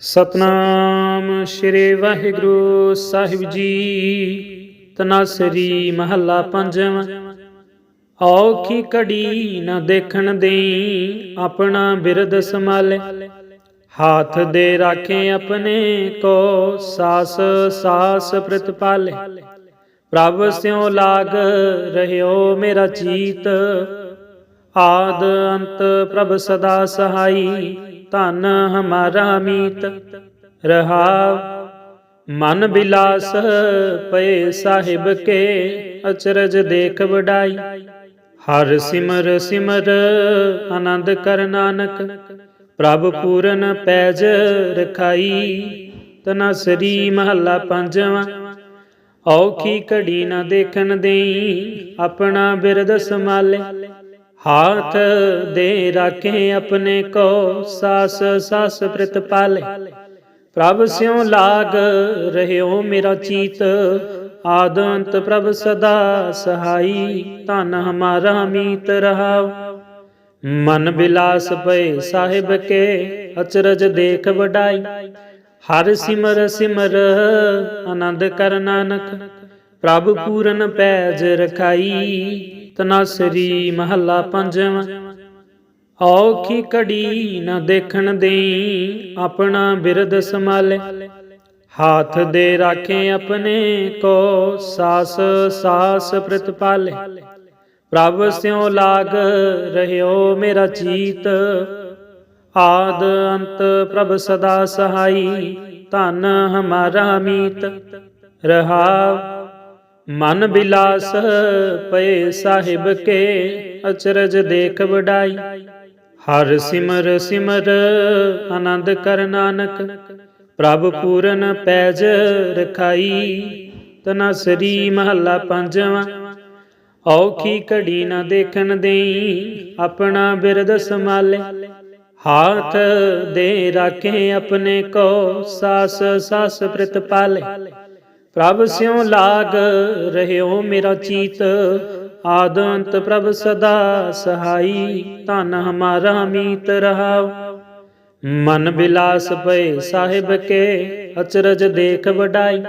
ਸਤਨਾਮ ਸ਼੍ਰੀ ਵਾਹਿਗੁਰੂ ਸਾਹਿਬ ਜੀ, ਤਨਾਸਰੀ ਮਹੱਲਾ ਪੰਜਵਾਂ। ਔਖੀ ਕੜੀ ਨਾ ਦੇਖਣ ਦੇਈ ਆਪਣਾ ਬਿਰਦ ਸੰਭਾਲੇ। ਹਾਥ ਦੇ ਰਾਖੇ ਆਪਣੇ ਕੋ ਸਾਸ ਸਾਸ ਪ੍ਰਤਪਾਲੇ ਪ੍ਰਭ ਸਿਉ ਲਾਗ ਰਹਿਓ ਮੇਰਾ ਚੀਤ। ਆਦ ਅੰਤ ਪ੍ਰਭ ਸਦਾ ਸਹਾਈ। ਧਨ ਹਮਾਰਾ ਮੀਤ ਰਹਾਵ ਮਨ ਬਿਲਾਸ ਪਏ ਸਾਹਿਬ ਕੇ ਅਚਰਜ ਦੇਖ ਵਡਾਈ। ਹਰ ਸਿਮਰ ਸਿਮਰ ਆਨੰਦ ਕਰ ਨਾਨਕ, ਪ੍ਰਭ ਪੂਰਨ ਪੈਜ ਰਖਾਈ। ਤਨਸਰੀ ਮਹੱਲਾ ਪੰਜਵਾਂ, ਔਖੀ ਘੜੀ ਨਾ ਦੇਖਣ ਦੇਈ, ਆਪਣਾ ਬਿਰਦ ਸੰਭਾਲੇ। ਹਾਥ ਦੇ ਰਾਖੇ ਆਪਣੇ ਕੋ ਸਾਸ ਸਾਸ ਪ੍ਰਤਪਾਲੇ ਪ੍ਰਭ ਸਿਉ ਲਾਗ ਰਹਿਓ ਮੇਰਾ ਚੀਤ, ਆਦੰਤ ਪ੍ਰਭ ਸਦਾ ਸਹਾਈ, ਧਨ ਹਮਾਰਾ ਮੀਤ ਰਹਾਉ ਮਨ ਬਿਲਾਸ ਪਏ ਸਾਹਿਬ ਕੇ ਅਚਰਜ ਦੇਖ ਵਡਾਈ। ਹਰ ਸਿਮਰ ਸਿਮਰ ਆਨੰਦ ਕਰ ਨਾਨਕ, ਪ੍ਰਭ ਪੂਰਨ ਪੈਜ ਰਖਾਈ। ਤਨਾਸਰੀ ਮਹੱਲਾ ਪੰਜਵਾਂ ਔਖੀ ਕੜੀ ਨਾ ਦੇਖਣ ਦੇਈ ਆਪਣਾ ਬਿਰਦ ਸੰਭਾਲੇ। ਹਾਥ ਦੇ ਰਾਖੇ ਆਪਣੇ ਕੋ ਸਾਸ ਸਾਸ ਪ੍ਰਤਪਾਲੇ ਪ੍ਰਭ ਸਿਉ ਲਾਗ ਰਹਿਓ ਮੇਰਾ ਚੀਤ। ਆਦ ਅੰਤ ਪ੍ਰਭ ਸਦਾ ਸਹਾਈ, ਧਨ ਹਮਾਰਾ ਮੀਤ। ਰਹਾਵ ਮਨ ਬਿਲਾਸ ਪਏ ਸਾਹਿਬ ਕੇ ਅਚਰਜ ਦੇਖ ਵਡਾਈ। ਹਰ ਸਿਮਰ ਸਿਮਰ ਆਨੰਦ ਕਰ ਨਾਨਕ, ਪ੍ਰਭ ਪੂਰਨ ਪੈਜ ਰਖਾਈ। ਤਨਸਰੀ ਮਹੱਲਾ ਪੰਜਵਾਂ, ਔਖੀ ਘੜੀ ਨਾ ਦੇਖਣ ਦੇਈ, ਆਪਣਾ ਬਿਰਦ ਸੰਭਾਲੇ। ਹਾਥ ਦੇ ਰਾਖੇ ਆਪਣੇ ਕੋ, ਸਾਸ ਸਾਸ ਪ੍ਰਤਪਾਲੇ। ਪ੍ਰਭ ਸਿਉ ਲਾਗ ਰਹਿਓ ਮੇਰਾ ਚੀਤ, ਆਦੰਤ ਪ੍ਰਭ ਸਦਾ ਸਹਾਈ, ਧਨ ਹਮਾਰਾ ਮੀਤ ਰਹਾਉ ਮਨ ਬਿਲਾਸ ਪਏ ਸਾਹਿਬ ਕੇ, ਅਚਰਜ ਦੇਖ ਵਡਾਈ।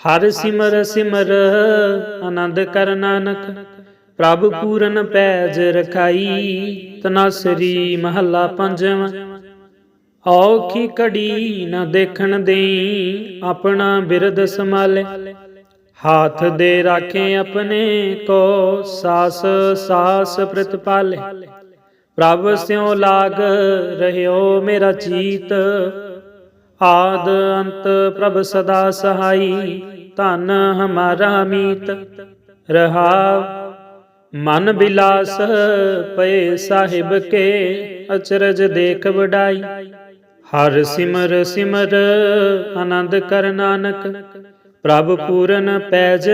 ਹਰ ਸਿਮਰ ਸਿਮਰ, ਆਨੰਦ ਕਰ ਨਾਨਕ। ਪ੍ਰਭ ਪੂਰਨ ਪੈਜ ਰਖਾਈ ਤਨਾਸਰੀ ਮਹੱਲਾ ਪੰਜਵਾਂ। ਔਖੀ ਕੜੀ ਨਾ ਦੇਖਣ ਦੇਈ, ਆਪਣਾ ਬਿਰਦ ਸੰਭਾਲੇ। ਹਾਥ ਦੇ ਰਾਖੇ ਆਪਣੇ ਕੋ ਸਾਸ ਸਾਸ ਪ੍ਰਤਪਾਲੇ ਪ੍ਰਭ ਸਿਉ ਲਾਗ ਰਹਿਓ ਮੇਰਾ ਚੀਤ। ਆਦ ਅੰਤ ਪ੍ਰਭ ਸਦਾ ਸਹਾਈ, ਧਨ ਹਮਾਰਾ ਮੀਤ। ਰਹਾਵ ਮਨ ਬਿਲਾਸ ਪਏ ਸਾਹਿਬ ਕੇ, ਅਚਰਜ ਦੇਖ ਵਡਾਈ। ਹਰ ਸਿਮਰ ਸਿਮਰ, ਆਨੰਦ ਕਰ ਨਾਨਕ, ਪ੍ਰਭ ਪੂਰਨ ਪੈਜ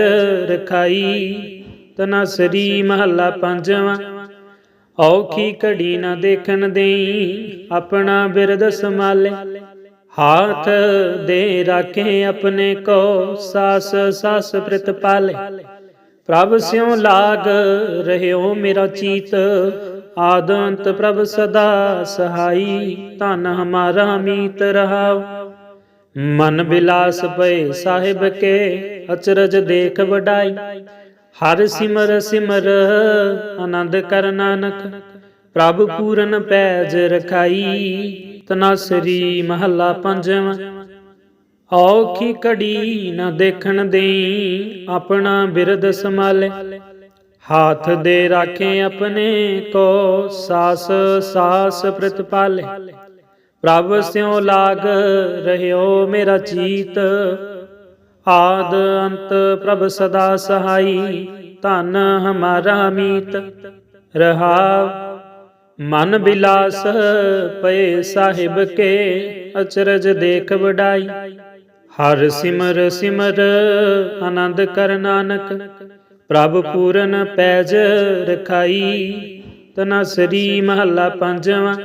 ਰਖਾਈ ਤਨਸਰੀ ਮਹੱਲਾ ਪੰਜਵਾਂ। ਔਖੀ ਘੜੀ ਨਾ ਦੇਖਣ ਦੇਈ, ਆਪਣਾ ਬਿਰਦ ਸੰਭਾਲੇ। ਹਾਥ ਦੇ ਰਾਖੇ ਆਪਣੇ ਕੋ, ਸਾਸ ਸਾਸ ਪ੍ਰਤਪਾਲੇ। ਪ੍ਰਭ ਸਿਉ ਲਾਗ, ਰਹਿਓ ਮੇਰਾ ਚੀਤ ਆਦੰਤ ਪ੍ਰਭ ਸਦਾ ਸਹਾਈ, ਧਨ ਹਮਾਰਾ ਮੀਤ ਰਹਾਉ। ਮਨ ਬਿਲਾਸ ਪਏ ਸਾਹਿਬ ਕੇ, ਅਚਰਜ ਦੇਖ ਵਡਾਈ। ਹਰ ਸਿਮਰ ਸਿਮਰ, ਆਨੰਦ ਕਰ ਨਾਨਕ। ਪ੍ਰਭ ਪੂਰਨ ਪੈਜ ਰਖਾਈ, ਤਨਾਸਰੀ ਮਹੱਲਾ ਪੰਜਵਾਂ। ਔਖੀ ਕੜੀ ਨਾ ਦੇਖਣ ਦੇਈ, ਆਪਣਾ ਬਿਰਦ ਸੰਭਾਲੇ। ਹਾਥ ਦੇ ਰਾਖੇ ਆਪਣੇ ਕੋ ਸਾਸ ਸਾਸ ਪ੍ਰਤਪਾਲੇ ਪ੍ਰਭ ਸਿਉ ਲਾਗ ਰਹਿਓ ਮੇਰਾ ਚੀਤ। ਆਦ ਅੰਤ ਪ੍ਰਭ ਸਦਾ ਸਹਾਈ, ਧਨ ਹਮਾਰਾ ਮੀਤ। ਰਹਾਵ, ਮਨ ਬਿਲਾਸ ਪਏ ਸਾਹਿਬ ਕੇ, ਅਚਰਜ ਦੇਖ ਵਡਾਈ। ਹਰ ਸਿਮਰ ਸਿਮਰ, ਆਨੰਦ ਕਰ ਨਾਨਕ। ਪ੍ਰਭ ਪੂਰਨ ਪੈਜ ਰਖਾਈ ਤਨਸਰੀ ਮਹੱਲਾ ਪੰਜਵਾਂ।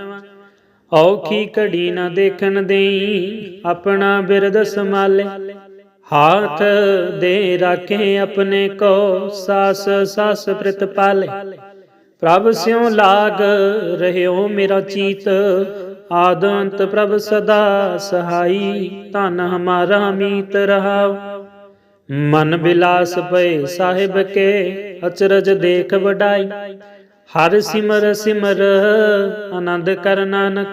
ਔਖੀ ਘੜੀ ਨਾ ਦੇਖਣ ਦੇਈ, ਆਪਣਾ ਬਿਰਦ ਸੰਭਾਲੇ। ਹਾਥ ਦੇ ਰਾਖੇ ਆਪਣੇ ਕੋ, ਸਾਸ ਸਾਸ ਪ੍ਰਤਪਾਲੇ ਪ੍ਰਭ ਸਿਉ ਲਾਗ ਰਹਿਓ ਮੇਰਾ ਚੀਤ, ਆਦੰਤ ਪ੍ਰਭ ਸਦਾ ਸਹਾਈ, ਧਨ ਹਮਾਰਾ ਮੀਤ ਰਹਾਉ ਮਨ ਬਿਲਾਸ ਪਏ ਸਾਹਿਬ ਕੇ, ਅਚਰਜ ਦੇਖ ਵਡਾਈ। ਹਰ ਸਿਮਰ ਸਿਮਰ ਆਨੰਦ ਕਰ ਨਾਨਕ,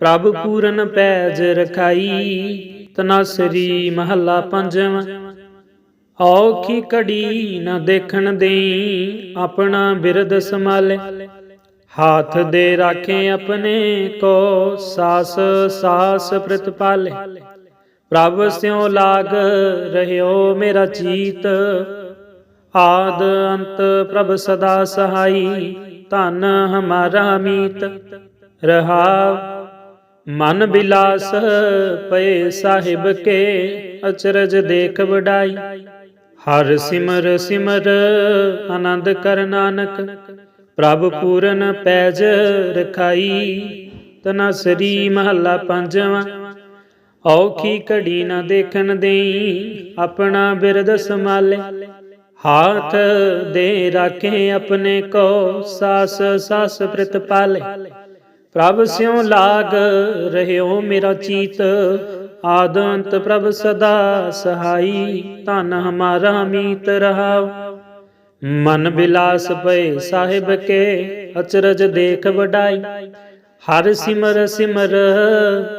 ਪ੍ਰਭ ਪੂਰਨ ਪੈਜ ਰਖਾਈ। ਤਨਾਸਰੀ ਮਹੱਲਾ ਪੰਜਵਾਂ, ਔਖੀ ਕੜੀ ਨਾ ਦੇਖਣ ਦੇਈ, ਆਪਣਾ ਬਿਰਦ ਸੰਭਾਲੇ। ਹਾਥ ਦੇ ਰਾਖੇ ਆਪਣੇ, ਕੋ ਸਾਸ ਸਾਸ ਪ੍ਰਤਪਾਲੇ। ਪ੍ਰਭ ਸਿਉ ਲਾਗ ਰਹਿਓ ਮੇਰਾ ਚੀਤ। ਆਦ ਅੰਤ ਪ੍ਰਭ ਸਦਾ ਸਹਾਈ, ਧਨ ਹਮਾਰਾ ਮੀਤ। ਰਹਾਉ ਮਨ ਬਿਲਾਸ ਪਏ ਸਾਹਿਬ ਕੇ, ਅਚਰਜ ਦੇਖ ਵਡਾਈ। ਹਰ ਸਿਮਰ ਸਿਮਰ ਆਨੰਦ ਕਰ ਨਾਨਕ, ਪ੍ਰਭ ਪੂਰਨ ਪੈਜ ਰਖਾਈ। ਤਨਾਸਰੀ ਮਹੱਲਾ ਪੰਜਵਾਂ ਔਖੀ ਘੜੀ ਨਾ ਦੇਖਣ ਦੇਈ, ਆਪਣਾ ਬਿਰਦ ਸੰਭਾਲੇ। ਹਾਥ ਦੇ ਰਾਖੇ ਆਪਣੇ ਕੋ, ਸਾਸ ਸਾਸ ਪ੍ਰਤਪਾਲੇ ਪ੍ਰਭ ਸਿਉ ਲਾਗ ਰਹਿਓ ਮੇਰਾ ਚੀਤ, ਆਦੰਤ ਪ੍ਰਭ ਸਦਾ ਸਹਾਈ, ਧਨ ਹਮਾਰਾ ਮੀਤ ਰਹਾਉ ਮਨ ਬਿਲਾਸ ਪਏ ਸਾਹਿਬ ਕੇ, ਅਚਰਜ ਦੇਖ ਵਡਾਈ। ਹਰ ਸਿਮਰ ਸਿਮਰ,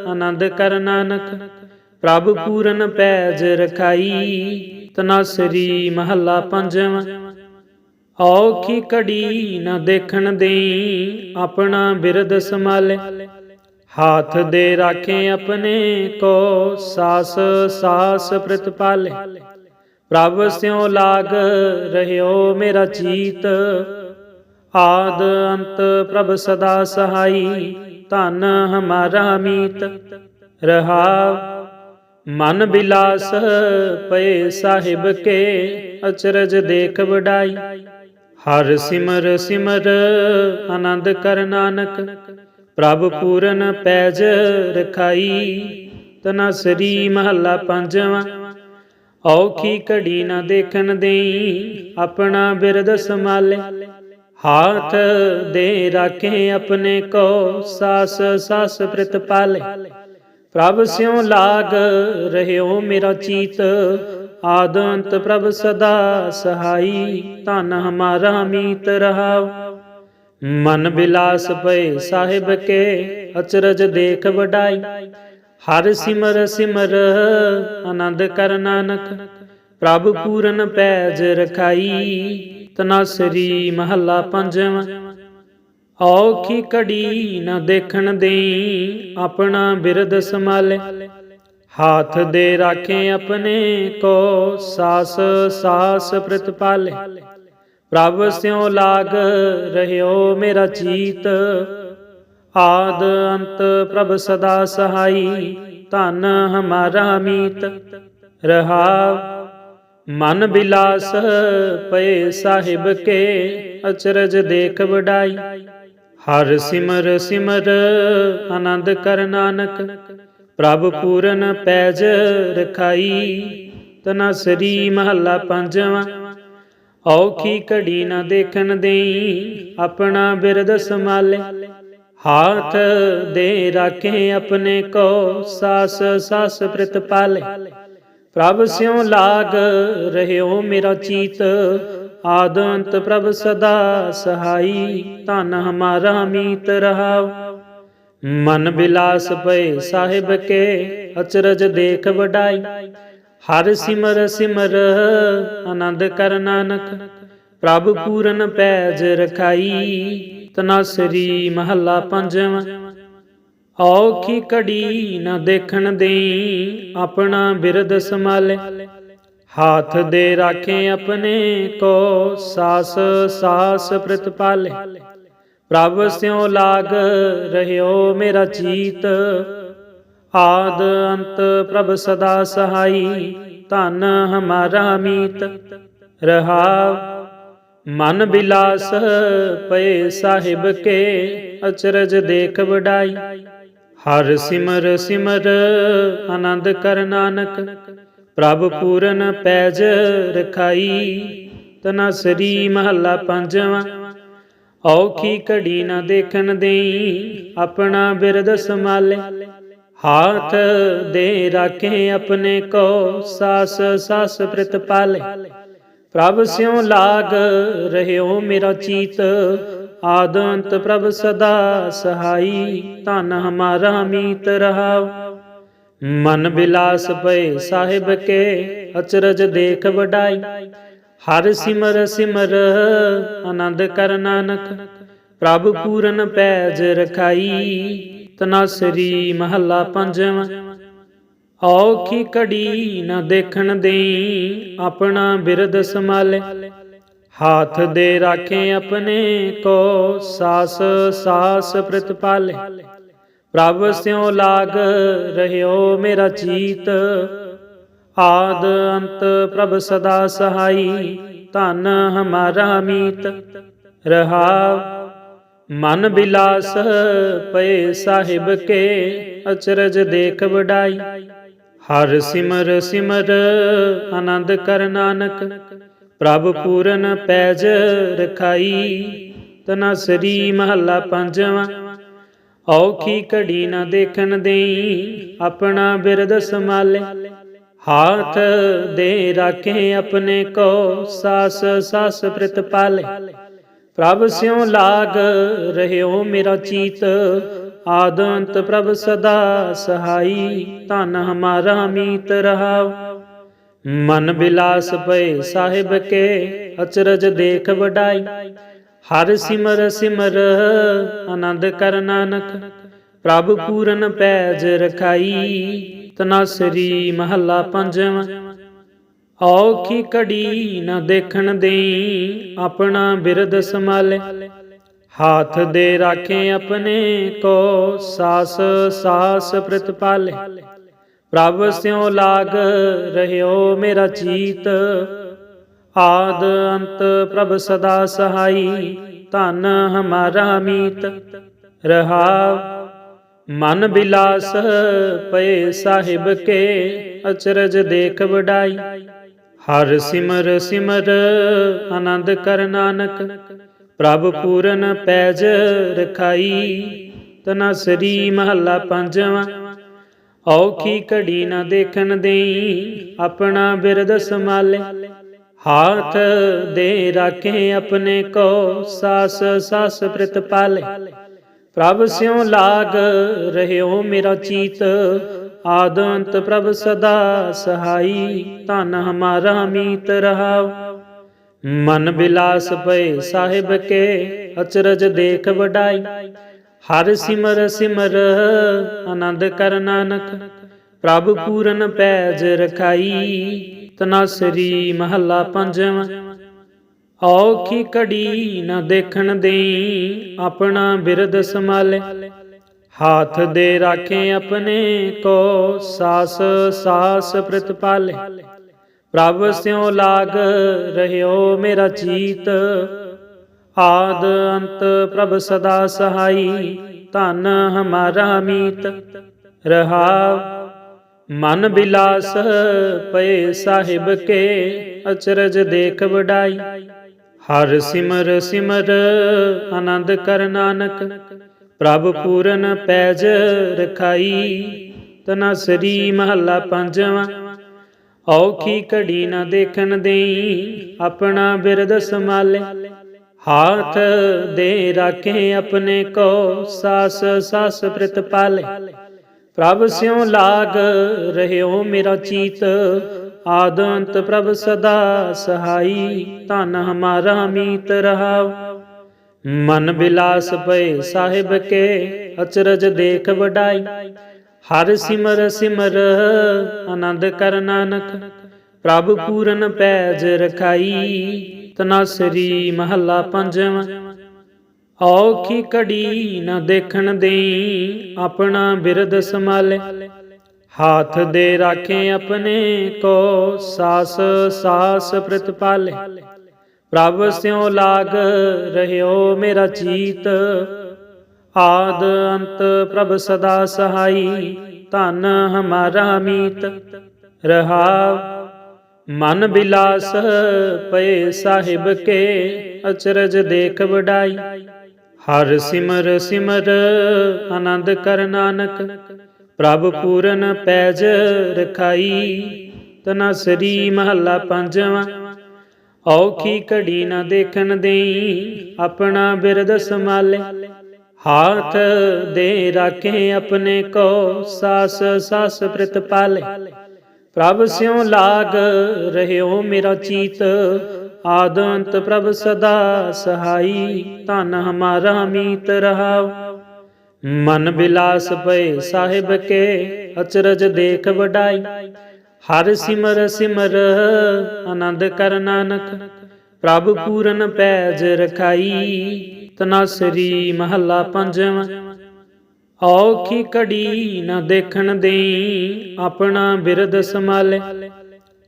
ਆਨੰਦ ਕਰ ਨਾਨਕ, ਪ੍ਰਭ ਪੂਰਨ ਪੈਜ ਰਖਾਈ ਤਨਾਸਰੀ ਮਹੱਲਾ ਪੰਜਵਾਂ। ਔਖੀ ਕੜੀ ਨਾ ਦੇਖਣ ਦੇਈ, ਆਪਣਾ ਬਿਰਦ ਸੰਭਾਲੇ। ਹਾਥ ਦੇ ਰਾਖੇ ਆਪਣੇ ਕੋ ਸਾਸ ਸਾਸ ਪ੍ਰਤਪਾਲੇ ਪ੍ਰਭ ਸਿਉ ਲਾਗ, ਰਹਿਓ ਮੇਰਾ ਚੀਤ। ਆਦ ਅੰਤ ਪ੍ਰਭ ਸਦਾ ਸਹਾਈ, ਧਨ ਹਮਾਰਾ ਮੀਤ। ਰਹਾਉ, ਮਨ ਬਿਲਾਸ ਪਏ ਸਾਹਿਬ ਕੇ, ਅਚਰਜ ਦੇਖ ਵਡਾਈ। ਹਰ ਸਿਮਰ ਸਿਮਰ ਆਨੰਦ ਕਰ ਨਾਨਕ, ਪ੍ਰਭ ਪੂਰਨ ਪੈਜ ਰਖਾਈ। ਤਨਾ ਸਰੀ ਮਹੱਲਾ ਪੰਜਵਾਂ, ਔਖੀ ਘੜੀ ਨਾ ਦੇਖਣ ਦੇਈ, ਆਪਣਾ ਬਿਰਦ ਸੰਭਾਲੇ। ਹਾਥ ਦੇ ਰਾਖੇ ਆਪਣੇ ਕੋ ਸਾਸ ਸਾਸ ਪ੍ਰਤਪਾਲੇ ਪ੍ਰਭ ਸਿਉ ਲਾਗ ਰਹਿਓ ਮੇਰਾ ਚੀਤ, ਆਦੰਤ ਪ੍ਰਭ ਸਦਾ ਸਹਾਈ, ਧਨ ਹਮਾਰਾ ਮੀਤ ਰਹਾਉ ਮਨ ਬਿਲਾਸ ਪਏ ਸਾਹਿਬ ਕੇ ਅਚਰਜ ਦੇਖ ਵਡਾਈ। ਹਰ ਸਿਮਰ ਸਿਮਰ ਆਨੰਦ ਕਰ ਨਾਨਕ, ਪ੍ਰਭ ਪੂਰਨ ਪੈਜ ਰਖਾਈ। ਤਨਾਸਰੀ ਮਹੱਲਾ ਪੰਜਵਾਂ ਔਖੀ ਕੜੀ ਨਾ ਦੇਖਣ ਦੇਈ ਆਪਣਾ ਬਿਰਦ ਸੰਭਾਲੇ। ਹਾਥ ਦੇ ਰਾਖੇ ਆਪਣੇ ਕੋ ਸਾਸ ਸਾਸ ਪ੍ਰਤਪਾਲੇ ਪ੍ਰਭ ਸਿਉ ਲਾਗ ਰਹਿਓ ਮੇਰਾ ਚੀਤ। ਆਦ ਅੰਤ ਪ੍ਰਭ ਸਦਾ ਸਹਾਈ, ਧਨ ਹਮਾਰਾ ਮੀਤ। ਰਹਾਉ ਮਨ ਬਿਲਾਸ ਪਏ ਸਾਹਿਬ ਕੇ ਅਚਰਜ ਦੇਖ ਵਡਾਈ। ਹਰ ਸਿਮਰ ਸਿਮਰ ਆਨੰਦ ਕਰ ਨਾਨਕ, ਪ੍ਰਭ ਪੂਰਨ ਪੈਜ ਰਖਾਈ। ਤਨਾ ਸਰੀ ਮਹੱਲਾ ਪੰਜਵਾਂ, ਔਖੀ ਘੜੀ ਨਾ ਦੇਖਣ ਦੇਈ, ਆਪਣਾ ਬਿਰਦ ਸੰਭਾਲੇ। ਹਾਥ ਦੇ ਰਾਖੇ ਆਪਣੇ ਕੋ, ਸਾਸ ਸਾਸ ਪ੍ਰਿਤ ਪਾਲੇ ਪ੍ਰਭ ਸਿਉ ਲਾਗ ਰਹਿਓ ਮੇਰਾ ਚੀਤ, ਆਦੰਤ ਪ੍ਰਭ ਸਦਾ ਸਹਾਈ, ਧਨ ਹਮਾਰਾ ਮੀਤ ਰਹਾਉ ਮਨ ਬਿਲਾਸ ਪਏ ਸਾਹਿਬ ਕੇ, ਅਚਰਜ ਦੇਖ ਵਡਾਈ। ਹਰ ਸਿਮਰ ਸਿਮਰ, ਆਨੰਦ ਕਰ ਨਾਨਕ। ਪ੍ਰਭ ਪੂਰਨ ਪੈਜ ਰਖਾਈ ਤਨਾਸਰੀ ਮਹੱਲਾ ਪੰਜਵਾਂ। ਔਖੀ ਕੜੀ ਨ ਦੇਖਣ ਦੇਈ, ਆਪਣਾ ਬਿਰਦ ਸੰਭਾਲੇ। ਹਾਥ ਦੇ ਰਾਖੇ ਆਪਣੇ ਕੋ ਸਾਸ ਸਾਸ ਪ੍ਰਤਪਾਲੇ ਪ੍ਰਭ ਸਿਉ ਲਾਗ ਰਹਿਓ ਮੇਰਾ ਚੀਤ। ਆਦ ਅੰਤ ਪ੍ਰਭ ਸਦਾ ਸਹਾਈ, ਧਨ ਹਮਾਰਾ ਮੀਤ। ਰਹਾਉ ਮਨ ਬਿਲਾਸ ਪਏ ਸਾਹਿਬ ਕੇ, ਅਚਰਜ ਦੇਖ ਵਡਾਈ। ਹਰ ਸਿਮਰ ਸਿਮਰ ਆਨੰਦ ਕਰ ਨਾਨਕ, ਪ੍ਰਭ ਪੂਰਨ ਪੈਜ ਰਖਾਈ ਤਨਾਸਰੀ ਮਹੱਲਾ ਪੰਜਵਾਂ। ਔਖੀ ਘੜੀ ਨਾ ਦੇਖਣ ਦੇਈ, ਆਪਣਾ ਬਿਰਦ ਸੰਭਾਲੇ। ਹਾਥ ਦੇ ਰਾਖੇ ਆਪਣੇ ਕੋ, ਸਾਸ ਸਾਸ ਪ੍ਰਿਤ ਪਾਲੇ ਪ੍ਰਭ ਸਿਉ ਲਾਗ, ਰਹਿਓ ਮੇਰਾ ਚੀਤ ਆਦੰਤ ਪ੍ਰਭ ਸਦਾ ਸਹਾਈ, ਧਨ ਹਮਾਰਾ ਮੀਤ ਰਹਾਉ। ਮਨ ਬਿਲਾਸ ਪਏ ਸਾਹਿਬ ਕੇ, ਅਚਰਜ ਦੇਖ ਵਡਾਈ। ਹਰ ਸਿਮਰ ਸਿਮਰ, ਆਨੰਦ ਕਰ ਨਾਨਕ। ਪ੍ਰਭ ਪੂਰਨ ਪੈਜ ਰਖਾਈ ਤਨਾਸਰੀ ਮਹੱਲਾ ਪੰਜਵਾਂ। ਔਖੀ ਘੜੀ ਨਾ ਦੇਖਣ ਦੇਈ, ਆਪਣਾ ਬਿਰਦ ਸੰਭਾਲੇ। ਹਾਥ ਦੇ ਰਾਖੇ ਆਪਣੇ ਕੋ ਸਾਸ ਸਾਸ ਪ੍ਰਤਪਾਲੇ ਪ੍ਰਭ ਸਿਉ ਲਾਗ ਰਹਿਓ ਮੇਰਾ ਚੀਤ। ਆਦ ਅੰਤ ਪ੍ਰਭ ਸਦਾ ਸਹਾਈ, ਧਨ ਹਮਾਰਾ ਮੀਤ। ਰਹਾਵ ਮਨ ਬਿਲਾਸ ਪਏ ਸਾਹਿਬ ਕੇ, ਅਚਰਜ ਦੇਖ ਵਡਾਈ। ਹਰ ਸਿਮਰ ਸਿਮਰ ਆਨੰਦ ਕਰ ਨਾਨਕ। ਪ੍ਰਭ ਪੂਰਨ ਪੈਜ ਰਖਾਈ ਤਨਸਰੀ ਮਹੱਲਾ ਪੰਜਵਾਂ। ਔਖੀ ਘੜੀ ਨਾ ਦੇਖਣ ਦੇਈ, ਆਪਣਾ ਬਿਰਦ ਸੰਭਾਲੇ। ਹਾਥ ਦੇ ਰਾਖੇ ਆਪਣੇ ਕੋ ਸਾਸ ਸਾਸ ਪ੍ਰਿਤ ਪਾਲੇ। ਪ੍ਰਭ ਸਿਉ ਲਾਗ ਰਹਿਓ ਮੇਰਾ ਚੀਤ, ਆਦੰਤ ਪ੍ਰਭ ਸਦਾ ਸਹਾਈ, ਧਨ ਹਮਾਰਾ ਮੀਤ ਰਹਾਉ ਮਨ ਬਿਲਾਸ ਪਏ ਸਾਹਿਬ ਕੇ, ਅਚਰਜ ਦੇਖ ਵਡਾਈ। ਹਰ ਸਿਮਰ ਸਿਮਰ ਆਨੰਦ ਕਰ ਨਾਨਕ, ਪ੍ਰਭ ਪੂਰਨ ਪੈਜ ਰਖਾਈ। ਤਨਾਸਰੀ ਮਹੱਲਾ ਪੰਜਵਾਂ, ਔਖੀ ਘੜੀ ਨਾ ਦੇਖਣ ਦੇਈ, ਆਪਣਾ ਬਿਰਦ ਸੰਭਾਲੇ। ਹਾਥ ਦੇ ਰਾਖੇ ਆਪਣੇ, ਕੋ ਸਾਸ ਸਾਸ ਪ੍ਰਤਪਾਲੇ। ਪ੍ਰਭ ਸਿਉ ਲਾਗ ਰਹਿਓ ਮੇਰਾ ਚੀਤ। ਆਦ ਅੰਤ ਪ੍ਰਭ ਸਦਾ ਸਹਾਈ, ਧਨ ਹਮਾਰਾ ਮੀਤ। ਰਹਾਵ, ਮਨ ਬਿਲਾਸ ਪਏ ਸਾਹਿਬ ਕੇ, ਅਚਰਜ ਦੇਖ ਵਡਾਈ। ਹਰ ਸਿਮਰ ਸਿਮਰ ਆਨੰਦ ਕਰ ਨਾਨਕ, ਪ੍ਰਭ ਪੂਰਨ ਪੈਜ ਰਖਾਈ। ਤਨਸਰੀ ਮਹੱਲਾ ਪੰਜਵਾਂ ਔਖੀ ਘੜੀ ਨਾ ਦੇਖਣ ਦੇਈ, ਆਪਣਾ ਬਿਰਦ ਸੰਭਾਲੇ। ਹਾਥ ਦੇ ਰਾਖੇ ਆਪਣੇ ਕੋ, ਸਾਸ ਸਾਸ ਪ੍ਰਿਤ ਪਾਲੇ। ਪ੍ਰਭ ਸਿਉ ਲਾਗ ਰਹਿਓ ਮੇਰਾ ਚੀਤ, ਆਦੰਤ ਪ੍ਰਭ ਸਦਾ ਸਹਾਈ, ਧਨ ਹਮਾਰਾ ਮੀਤ ਰਹਾਉ ਮਨ ਬਿਲਾਸ ਪਏ ਸਾਹਿਬ ਕੇ, ਅਚਰਜ ਦੇਖ ਵਡਾਈ। ਹਰ ਸਿਮਰ ਸਿਮਰ, ਆਨੰਦ ਕਰ ਨਾਨਕ, ਪ੍ਰਭ ਪੂਰਨ ਪੈਜ ਰਖਾਈ, ਤਨਾਸਰੀ ਮਹੱਲਾ ਪੰਜਵਾਂ। ਔਖੀ ਘੜੀ ਨਾ ਦੇਖਣ ਦੇਈ, ਆਪਣਾ ਬਿਰਦ ਸੰਭਾਲੇ। ਹਾਥ ਦੇ ਰਾਖੇ ਆਪਣੇ ਕੋ ਸਾਸ ਸਾਸ ਪ੍ਰਤਪਾਲੇ ਪ੍ਰਭ ਸਿਉ ਲਾਗ, ਰਹਿਓ ਮੇਰਾ ਚੀਤ ਆਦ ਅੰਤ ਪ੍ਰਭ ਸਦਾ ਸਹਾਈ, ਧਨ ਹਮਾਰਾ ਮੀਤ ਰਹਾਵ ਮਨ ਬਿਲਾਸ ਪਏ ਸਾਹਿਬ ਕੇ ਅਚਰਜ ਦੇਖ ਵਡਾਈ। ਹਰ ਸਿਮਰ ਸਿਮਰ ਆਨੰਦ ਕਰ ਨਾਨਕ, ਪ੍ਰਭ ਪੂਰਨ ਪੈਜ ਰਖਾਈ। ਤਨਾ ਸਰੀ ਮਹੱਲਾ ਪੰਜਵਾਂ, ਔਖੀ ਘੜੀ ਨਾ ਦੇਖਣ ਦੇਈ, ਆਪਣਾ ਬਿਰਦ ਸੰਭਾਲੇ। ਹਾਥ ਦੇ ਰਾਖੇ ਆਪਣੇ ਕੋ ਸਾਸ ਸਾਸ ਪ੍ਰਿਤ ਪਾਲੇ। ਪ੍ਰਭ ਸਿਉ ਲਾਗ ਰਹਿਓ ਮੇਰਾ ਚੀਤ, ਆਦੰਤ ਪ੍ਰਭ ਸਦਾ ਸਹਾਈ, ਧਨ ਹਮਾਰਾ ਮੀਤ ਰਹਾਉ ਮਨ ਬਿਲਾਸ ਪਏ ਸਾਹਿਬ ਕੇ, ਅਚਰਜ ਦੇਖ ਵਡਾਈ। ਹਰ ਸਿਮਰ ਸਿਮਰ ਆਨੰਦ ਕਰ ਨਾਨਕ, ਪ੍ਰਭ ਪੂਰਨ ਪੈਜ ਰਖਾਈ। ਤਨਾਸਰੀ ਮਹੱਲਾ ਪੰਜਵਾਂ ਔਖੀ ਘੜੀ ਨਾ ਦੇਖਣ ਦੇਈ ਆਪਣਾ ਬਿਰਦ ਸੰਭਾਲੇ। ਹਾਥ ਦੇ ਰਾਖੇ ਆਪਣੇ ਕੋ ਸਾਸ ਸਾਸ ਪ੍ਰਤਪਾਲੇ ਪ੍ਰਭ ਸਿਉ ਲਾਗ ਰਹਿਓ ਮੇਰਾ ਚੀਤ। ਆਦ ਅੰਤ ਪ੍ਰਭ ਸਦਾ ਸਹਾਈ, ਧਨ ਹਮਾਰਾ ਮੀਤ। ਰਹਾਵ ਮਨ ਬਿਲਾਸ ਪਏ ਸਾਹਿਬ ਕੇ, ਅਚਰਜ ਦੇਖ ਵਡਾਈ। ਹਰ ਸਿਮਰ ਸਿਮਰ ਆਨੰਦ ਕਰ ਨਾਨਕ, ਪ੍ਰਭ ਪੂਰਨ ਪੈਜ ਰਖਾਈ। ਤਨਸਰੀ ਮਹੱਲਾ ਪੰਜਵਾਂ, ਔਖੀ ਘੜੀ ਨਾ ਦੇਖਣ ਦੇਈ, ਆਪਣਾ ਬਿਰਦ ਸੰਭਾਲੇ। ਹਾਥ ਦੇ ਰਾਖੇ ਆਪਣੇ ਕੋ, ਸਾਸ ਸਾਸ ਪ੍ਰਿਤ ਪਾਲੇ ਪ੍ਰਭ ਸਿਉ ਲਾਗ ਰਹਿਓ ਮੇਰਾ ਚੀਤ, ਆਦੰਤ ਪ੍ਰਭ ਸਦਾ ਸਹਾਈ, ਧਨ ਹਮਾਰਾ ਮੀਤ ਰਹਾਉ ਮਨ ਬਿਲਾਸ ਪਏ ਸਾਹਿਬ ਕੇ, ਅਚਰਜ ਦੇਖ ਵਡਾਈ। ਹਰ ਸਿਮਰ ਸਿਮਰ, ਆਨੰਦ ਕਰ ਨਾਨਕ। ਪ੍ਰਭ ਪੂਰਨ ਪੈਜ ਰਖਾਈ ਤਨਾਸਰੀ ਮਹੱਲਾ ਪੰਜਵਾਂ। ਔਖੀ ਕੜੀ ਨਾ ਦੇਖਣ ਦੇਈ, ਆਪਣਾ ਬਿਰਦ ਸੰਭਾਲੇ।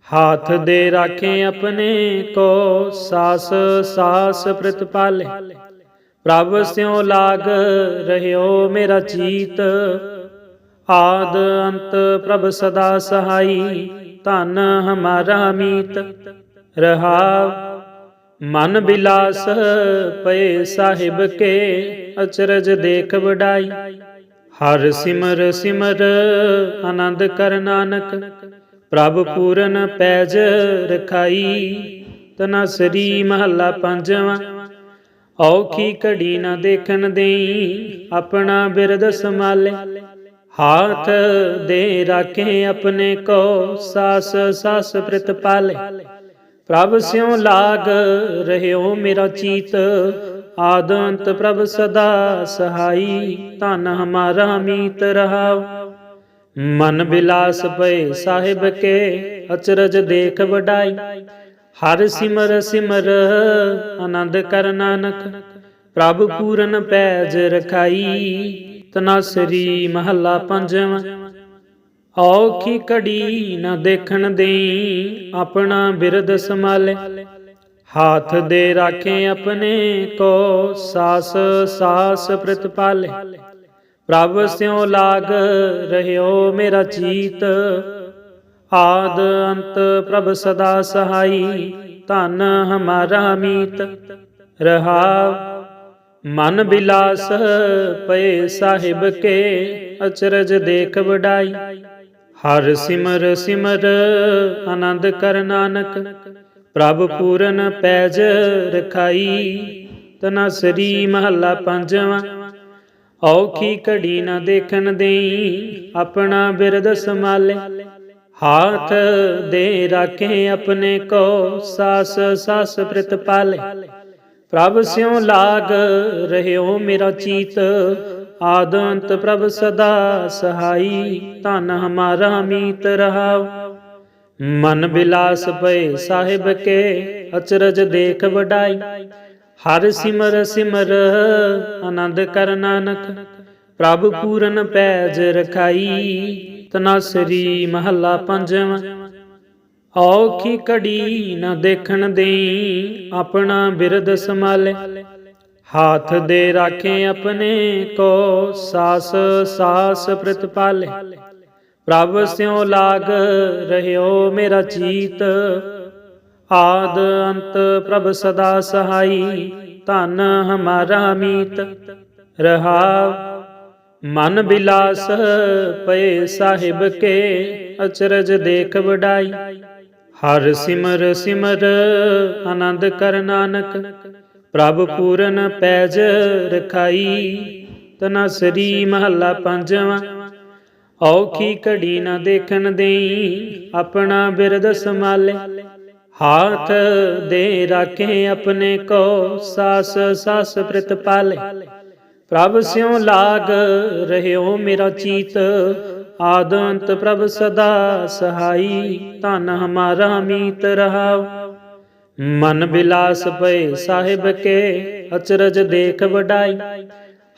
ਹਾਥ ਦੇ ਰਾਖੇ ਆਪਣੇ ਕੋ ਸਾਸ ਸਾਸ ਪ੍ਰਤਪਾਲੇ ਪ੍ਰਭ ਸਿਉ ਲਾਗ ਰਹਿਓ ਮੇਰਾ ਚੀਤ। ਆਦ ਅੰਤ ਪ੍ਰਭ ਸਦਾ ਸਹਾਈ, ਧਨ ਹਮਾਰਾ ਮੀਤ। ਰਹਾਵ ਮਨ ਬਿਲਾਸ ਪਏ ਸਾਹਿਬ ਕੇ, ਅਚਰਜ ਦੇਖ ਵਡਾਈ। ਹਰ ਸਿਮਰ ਸਿਮਰ, ਆਨੰਦ ਕਰ ਨਾਨਕ, ਪ੍ਰਭ ਪੂਰਨ ਪੈਜ ਰਖਾਈ ਤਨਸਰੀ ਮਹੱਲਾ ਪੰਜਵਾਂ। ਔਖੀ ਘੜੀ ਨਾ ਦੇਖਣ ਦੇਈ, ਆਪਣਾ ਬਿਰਦ ਸੰਭਾਲੇ। ਹਾਥ ਦੇ ਰਾਖੇ ਆਪਣੇ ਕੋ, ਸਾਸ ਸਾਸ ਪ੍ਰਿਤ ਪਾਲੇ। ਪ੍ਰਭ ਸਿਉ ਲਾਗ, ਰਹਿਓ ਮੇਰਾ ਚੀਤ ਆਦੰਤ ਪ੍ਰਭ ਸਦਾ ਸਹਾਈ, ਧਨ ਹਮਾਰਾ ਮੀਤ ਰਹਾਉ। ਮਨ ਬਿਲਾਸ ਪਏ ਸਾਹਿਬ ਕੇ, ਅਚਰਜ ਦੇਖ ਵਡਾਈ। ਹਰ ਸਿਮਰ ਸਿਮਰ, ਆਨੰਦ ਕਰ ਨਾਨਕ। ਪ੍ਰਭ ਪੂਰਨ ਪੈਜ ਰਖਾਈ ਤਨਾਸਰੀ ਮਹੱਲਾ ਪੰਜਵਾਂ। ਔਖੀ ਕੜੀ ਨਾ ਦੇਖਣ ਦੇਈ, ਆਪਣਾ ਬਿਰਦ ਸੰਭਾਲੇ। ਹਾਥ ਦੇ ਰਾਖੇ ਆਪਣੇ ਕੋ ਸਾਸ ਸਾਸ ਪ੍ਰਤਪਾਲੇ ਪ੍ਰਭ ਸਿਉ ਲਾਗ ਰਹਿਓ ਮੇਰਾ ਚੀਤ। ਆਦ ਅੰਤ ਪ੍ਰਭ ਸਦਾ ਸਹਾਈ, ਧਨ ਹਮਾਰਾ ਮੀਤ। ਰਹਾਵ ਮਨ ਬਿਲਾਸ ਪਏ ਸਾਹਿਬ ਕੇ, ਅਚਰਜ ਦੇਖ ਵਡਾਈ। ਹਰ ਸਿਮਰ ਸਿਮਰ, ਆਨੰਦ ਕਰ ਨਾਨਕ। ਪ੍ਰਭ ਪੂਰਨ ਪੈਜ ਰਖਾਈ ਤਨਸਰੀ ਮਹੱਲਾ ਪੰਜਵਾਂ। ਔਖੀ ਘੜੀ ਨਾ ਦੇਖਣ ਦੇਈ, ਆਪਣਾ ਬਿਰਦ ਸੰਭਾਲੇ। ਹਾਥ ਦੇ ਰਾਖੇ ਆਪਣੇ ਕੋ ਸਾਸ ਸਾਸ ਪ੍ਰਿਤ ਪਾਲੇ। ਪ੍ਰਭ ਸਿਉ ਲਾਗ ਰਹਿਓ ਮੇਰਾ ਚੀਤ, ਆਦੰਤ ਪ੍ਰਭ ਸਦਾ ਸਹਾਈ, ਧਨ ਹਮਾਰਾ ਮੀਤ ਰਹਾਉ ਮਨ ਬਿਲਾਸ ਪਏ ਸਾਹਿਬ ਕੇ, ਅਚਰਜ ਦੇਖ ਵਡਾਈ। ਹਰ ਸਿਮਰ ਸਿਮਰ, ਆਨੰਦ ਕਰ ਨਾਨਕ, ਪ੍ਰਭ ਪੂਰਨ ਪੈਜ ਰਖਾਈ। ਤਨਾਸਰੀ ਮਹੱਲਾ ਪੰਜਵਾਂ, ਔਖੀ ਕੜੀ ਨਾ ਦੇਖਣ ਦੇਈ, ਆਪਣਾ ਬਿਰਦ ਸੰਭਾਲੇ। ਹਾਥ ਦੇ ਰਾਖੇ ਆਪਣੇ, ਕੋ ਸਾਸ ਸਾਸ ਪ੍ਰਤਪਾਲੇ। ਪ੍ਰਭ ਸਿਉ ਲਾਗ ਰਹਿਓ ਮੇਰਾ ਚੀਤ। ਆਦ ਅੰਤ ਪ੍ਰਭ ਸਦਾ ਸਹਾਈ, ਧਨ ਹਮਾਰਾ ਮੀਤ। ਰਹਾਵ ਮਨ ਬਿਲਾਸ ਪਏ ਸਾਹਿਬ ਕੇ, ਅਚਰਜ ਦੇਖ ਵਡਾਈ। ਹਰ ਸਿਮਰ ਸਿਮਰ ਆਨੰਦ ਕਰ ਨਾਨਕ, ਪ੍ਰਭ ਪੂਰਨ ਪੈਜ ਰਖਾਈ। ਤਨਾ ਸਰੀ ਮਹੱਲਾ ਪੰਜਵਾਂ ਔਖੀ ਘੜੀ ਨਾ ਦੇਖਣ ਦੇਈ, ਆਪਣਾ ਬਿਰਦ ਸੰਭਾਲੇ। ਹਾਥ ਦੇ ਰਾਖੇ ਆਪਣੇ ਕੋ, ਸਾਸ ਸਾਸ ਪ੍ਰਿਤ ਪਾਲੇ। ਪ੍ਰਭ ਸਿਉ ਲਾਗ ਰਹਿਓ ਮੇਰਾ ਚੀਤ, ਆਦੰਤ ਪ੍ਰਭ ਸਦਾ ਸਹਾਈ, ਧਨ ਹਮਾਰਾ ਮੀਤ ਰਹਾਉ ਮਨ ਬਿਲਾਸ ਪਏ ਸਾਹਿਬ ਕੇ, ਅਚਰਜ ਦੇਖ ਵਡਾਈ।